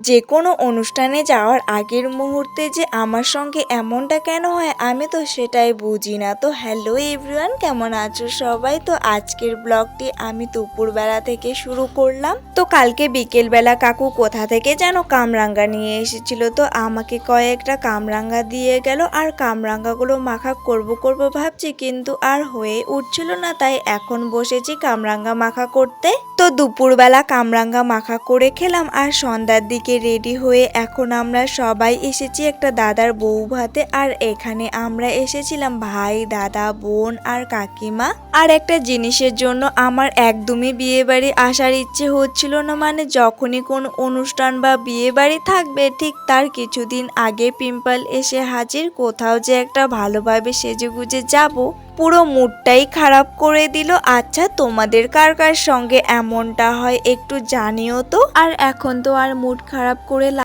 যে কোনো অনুষ্ঠানে যাওয়ার আগের মুহূর্তে যে আমার সঙ্গে এমনটা কেন হয় আমি তো সেটাই বুঝি না। তো হ্যালো এভরিওয়ান কেমন আছো সবাই? তো আজকের ব্লগটি আমি দুপুরবেলা থেকে শুরু করলাম। তো কালকে বিকেলবেলা কাকু কোথা থেকে যেন কামরাঙ্গা নিয়ে এসেছিল। তো আমাকে কয়েকটা কামরাঙ্গা দিয়ে গেল আর কামরাঙ্গাগুলো মাখা করব করব ভাবছি কিন্তু আর হয়ে উঠছিল না। তাই এখন বসেছি কামরাঙ্গা মাখা করতে। তো দুপুরবেলা কামরাঙ্গা মাখা করে খেলাম আর সন্ধ্যার দিকে রেডি হয়ে এখন আমরা সবাই এসেছি একটা দাদার বউ ভাতে আর এখানে আমরা এসেছিলাম ভাই, দাদা, বোন আর কাকিমা। আর একটা জিনিসের জন্য আমার একদমই বিয়ে বাড়ি আসার ইচ্ছে হচ্ছিল না মানে যখনই কোনো অনুষ্ঠান বা বিয়ে বাড়ি থাকবে, ঠিক তার কিছুদিন আগে পিম্পল এসে হাজির, কোথাও যে একটা ভালোভাবে সেজে গুজে যাব পুরো মুডটাই খারাপ করে দিল। আচ্ছা তোমাদের কার কার সঙ্গে এমনটা হয় একটু জানিও তো। আর এখন তো আর মুড খারাপ করে